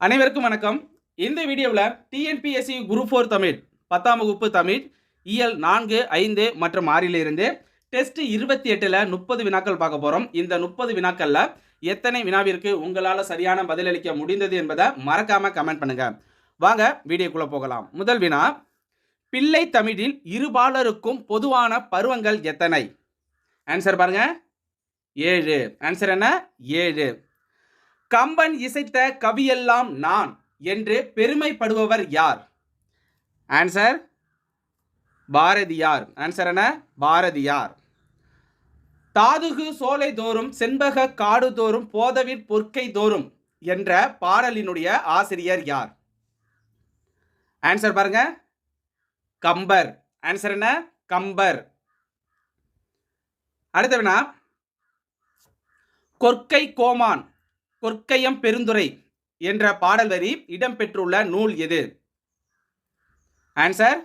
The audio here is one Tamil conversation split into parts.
அனைவருக்கும் வணக்கம். இந்த வீடியோவில் டிஎன்பிஎஸ்சி குரூப் ஃபோர் தமிழ் பத்தாம் வகுப்பு தமிழ் இயல் நான்கு ஐந்து மற்றும் ஆறிலிருந்து டெஸ்ட் இருபத்தி எட்டில் முப்பது வினாக்கள் பார்க்க போகிறோம் இந்த முப்பது வினாக்களில் எத்தனை வினாவிற்கு உங்களால் சரியான பதிலளிக்க முடிந்தது என்பதை மறக்காமல் கமெண்ட் பண்ணுங்கள் வாங்க வீடியோக்குள்ளே போகலாம். முதல் வினா பிள்ளை தமிழில் இருபாலருக்கும் பொதுவான பருவங்கள் எத்தனை? ஆன்சர் பாருங்கள் ஏழு. ஆன்சர் என்ன? ஏழு. கம்பன் இசைத்த கவியெல்லாம் நான் என்று பெருமைப்படுபவர் யார்? ஆன்சர் பாரதியார். ஆன்சர் என பாரதியார். தாதுகு சோலை தோறும் செண்பக காடு தோறும் போதவிற் பொற்கை தோறும் என்ற பாடலினுடைய ஆசிரியர் யார்? ஆன்சர் பாருங்க. கம்பர். ஆன்சர் என்ன? கம்பர். அடுத்த வினா கொற்கை கோமான். கொற்கையம் பெருந்துரை என்ற பாடல் வரி இடம்பெற்றுள்ள நூல் எது? ஆன்சர்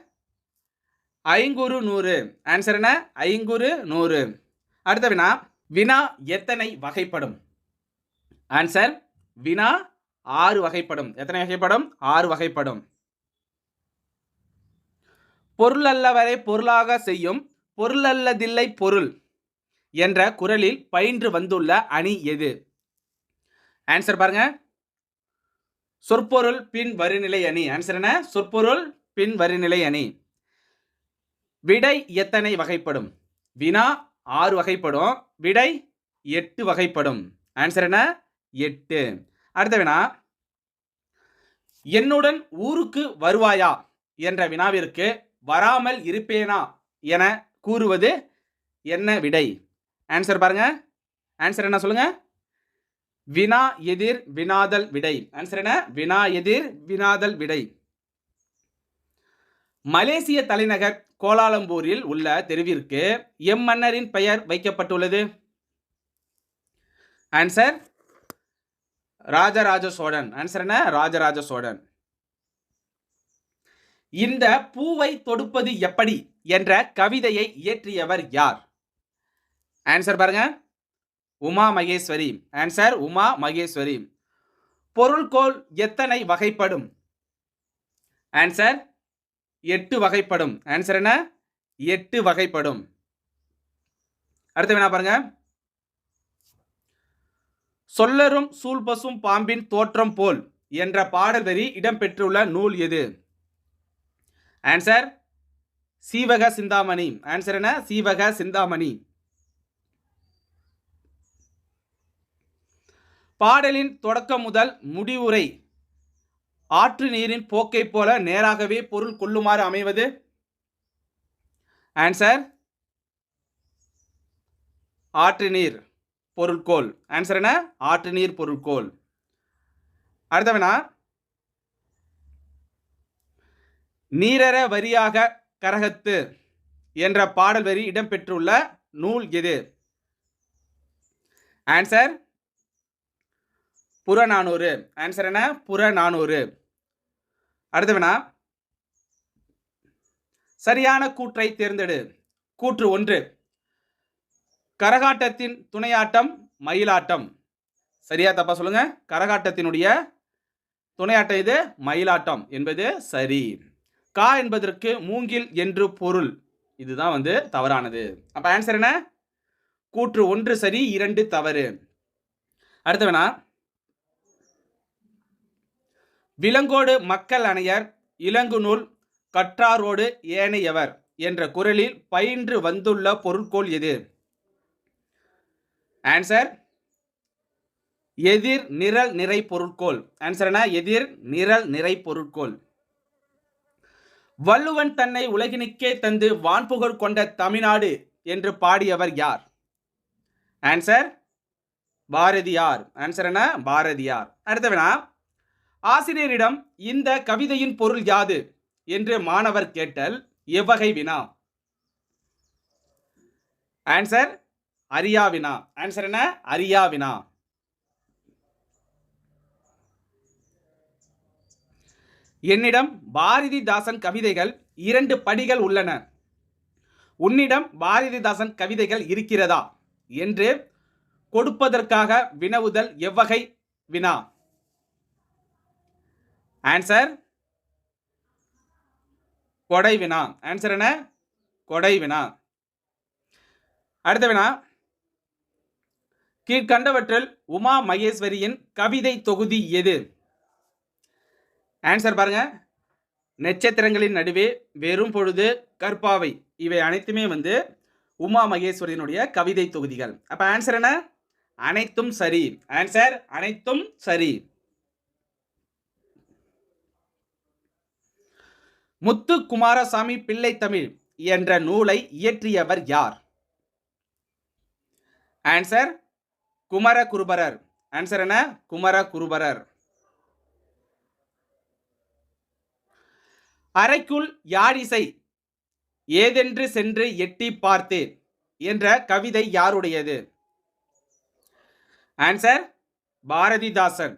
ஐங்குறு நூறு. ஆன்சர் என்ன? ஐங்குறு நூறு. அடுத்த வினா வினா எத்தனை வகைப்படும்? ஆன்சர் வினா ஆறு வகைப்படும். எத்தனை வகைப்படும்? ஆறு வகைப்படும். பொருளல்லவரை பொருளாக செய்யும் பொருளல்லதில்லை பொருள் என்ற குரலில் பயின்று வந்துள்ள அணி எது? ஆன்சர் பாருங்க. சொற்பொருள் பின் வரிநிலை அணி. ஆன்சர் என்ன? சொற்பொருள் பின் வரிநிலை அணி. விடை எத்தனை வகைப்படும்? வினா ஆறு வகைப்படும். விடை எட்டு வகைப்படும். ஆன்சர் என்ன? எட்டு. அடுத்த வினா. என்னுடன் ஊருக்கு வருவாயா? என்ற வினாவிற்கு வராமல் இருப்பேனா? என கூறுவது என்ன விடை? ஆன்சர் பாருங்க. ஆன்சர் என்ன சொல்லுங்க? வினா எதிர் வினாதல் விடை. ஆன்சர் என்ன? வினா எதிர் வினாதல் விடை. மலேசிய தலைநகர் கோலாலம்பூரில் உள்ள தெருவிற்கு எம் மன்னரின் பெயர் வைக்கப்பட்டுள்ளது. ஆன்சர் ராஜராஜ சோழன். ஆன்சர் என்ன? ராஜராஜ சோழன். இந்த பூவை தொடுப்பது எப்படி? என்ற கவிதையை இயற்றியவர் யார்? ஆன்சர் பாருங்க. உமா மகேஸ்வரி. ஆன்சர் உமா மகேஸ்வரி. பொருள்கோள் எத்தனை வகைப்படும்? ஆன்சர் எட்டு வகைப்படும். ஆன்சர் என்ன? எட்டு வகைப்படும். அடுத்து வேணா பாருங்க. சொல்லரும் சூழ்பசும் பாம்பின் தோற்றம் போல் என்ற பாடல் வரி இடம்பெற்றுள்ள நூல் எது? ஆன்சர் சீவக சிந்தாமணி. ஆன்சர் என்ன? சீவக சிந்தாமணி. பாடலின் தொடக்கம் முதல் முடிவுரை. ஆற்று நீரின் போக்கைப் போல நேராகவே பொருள் கொள்ளுமாறு அமைவது. ஆன்சர் ஆற்று நீர் பொருட்கோள் ஆன்சர் என்ன? ஆற்று நீர் பொருட்கோள் அடுத்தவனா? நீரற வரியாக கரகத்து என்ற பாடல் வரி இடம்பெற்றுள்ள நூல் எது? ஆன்சர் புறநானூறு. ஆன்சர் என்ன? புறநானூறு. அடுத்தவனா? சரியான கூற்றை தேர்ந்தெடு. கூற்று ஒன்று. கரகாட்டத்தின் துணையாட்டம் மயிலாட்டம். சரியா தப்பா சொல்லுங்க. கரகாட்டத்தினுடைய துணையாட்டம் இது மயிலாட்டம் என்பது சரி. கா என்பதற்கு மூங்கில் என்று பொருள். இதுதான் வந்து தவறானது. அப்ப ஆன்சர் என்ன? கூற்று ஒன்று சரி இரண்டு தவறு. அடுத்த வேணா விலங்கோடு மக்கள் அணையர் இலங்குநூல் கற்றாரோடு ஏனையவர் என்ற குரலில் பயின்று வந்துள்ள பொருட்கோள் எது ஆன்சர் எதிர் நிரல் நிறை பொருட்கோள். ஆன்சர் என்ன? எதிர் நிரல் நிறை பொருட்கோள். வள்ளுவன் தன்னை உலகினுக்கே தந்து வான்புகழ் கொண்ட தமிழ்நாடு என்று பாடியவர் யார்? ஆன்சர் பாரதியார். ஆன்சர் என்ன? பாரதியார். அடுத்தவனா? ஆசிரியரிடம் இந்த கவிதையின் பொருள் யாது? என்று மாணவர் கேட்டல் எவ்வகை வினா? ஆன்சர் அரியா வினா. ஆன்சர் என்ன? அரியா வினா. என்னிடம் பாரதிதாசன் கவிதைகள் இரண்டு படிகள் உள்ளன. உன்னிடம் பாரதிதாசன் கவிதைகள் இருக்கிறதா? என்று கொடுப்பதற்காக வினவுதல் எவ்வகை வினா? ஆன்சர் கொடை வினா. ஆன்சர் என்ன? கொடை வினா. அடுத்த வினா. கீழ்கண்டவற்றில் உமா மகேஸ்வரியின் கவிதை தொகுதி எது? ஆன்சர் பாருங்க. நட்சத்திரங்களின் நடுவே வெறும் பொழுது கற்பாவை. இவை அனைத்துமே வந்து உமா மகேஸ்வரியினுடைய கவிதை தொகுதிகள். அப்ப ஆன்சர் என்ன? அனைத்தும் சரி. ஆன்சர் அனைத்தும் சரி. முத்து குமாரசாமி பிள்ளை தமிழ் என்ற நூலை இயற்றியவர் யார்? ஆன்சர் குமர குருபரர் ஆன்சர் என்ன? குமர குருபரர் அறைக்குள் யாழிசை ஏதென்று சென்று எட்டி பார்த்தேன் என்ற கவிதை யாருடையது? ஆன்சர் பாரதிதாசன்.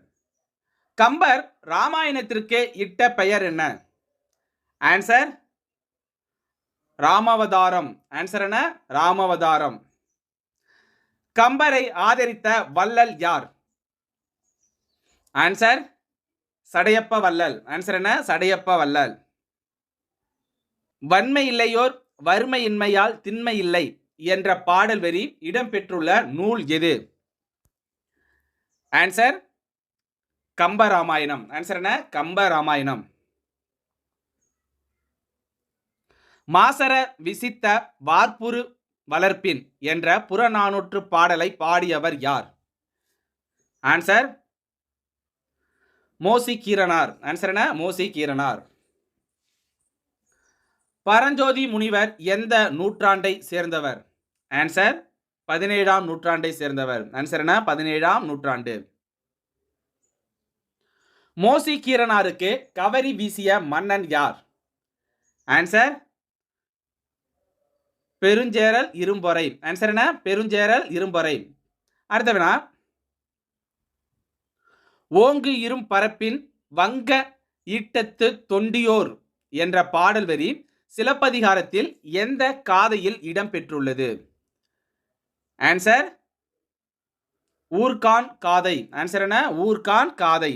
கம்பர் ராமாயணத்திற்கு இட்ட பெயர் என்ன? ஆன்சர் ராமவதாரம். ஆன்சர் என்ன? ராமவதாரம். கம்பரை ஆதரித்த வள்ளல் யார்? ஆன்சர் சடையப்ப வள்ளல். ஆன்சர் என்ன? சடையப்ப வள்ளல். வன்மை இல்லையோர் வறுமையின்மையால் திண்மை இல்லை என்ற பாடல் வரி இடம்பெற்றுள்ள நூல் எது? ஆன்சர் கம்பராமாயணம் ஆன்சர் என்ன? கம்பராமாயணம் மாசர விசித்த வார்ப்புரு வளர்ப்பின் என்ற புறநானூற்று பாடலை பாடியவர் யார்? ஆன்சர் மோசி கீரனார். ஆன்சர் என்ன? மோசி கீரனார். பரஞ்சோதி முனிவர் எந்த நூற்றாண்டை சேர்ந்தவர்? ஆன்சர் பதினேழாம் நூற்றாண்டை சேர்ந்தவர். ஆன்சர் என்ன? பதினேழாம் நூற்றாண்டு. மோசி கீரனாருக்கு கவரி வீசிய மன்னன் யார்? ஆன்சர் பெருஞ்சேரல் இரும்பொறை ஆன்சர் என்ன? பெருஞ்சேரல் இரும்பொறை அடுத்த வினா ஓங்கு இரும் பரப்பின் வங்க ஈட்டத்து தொண்டியோர் என்ற பாடல் வரி சிலப்பதிகாரத்தில் எந்த காதையில் இடம்பெற்றுள்ளது ஆன்சர் ஊர்கான் காதை. ஆன்சர் என்ன? ஊர்கான் காதை.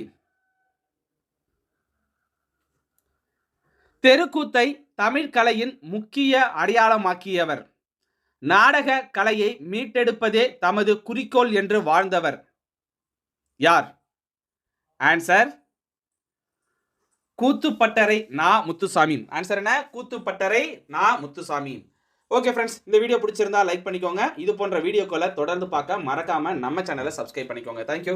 தெருக்கூத்தை தமிழ் கலையின் முக்கிய அடையாளமாக்கியவர். நாடக கலையை மீட்டெடுப்பதே தமது குறிக்கோள் என்று வாழ்ந்தவர். யார்? ஆன்சர் கூத்துப்பட்டறை நா. முத்துசாமி. ஆன்சர் என்ன? கூத்துப்பட்டறை நா. முத்துசாமி. ஓகே ஃப்ரெண்ட்ஸ் இந்த வீடியோ பிடிச்சிருந்தா லைக் பண்ணிக்கோங்க. இது போன்ற வீடியோக்களை தொடர்ந்து பார்க்க மறக்காம நம்ம சேனலை சப்ஸ்கிரைப் பண்ணிக்கோங்க. தேங்க்யூ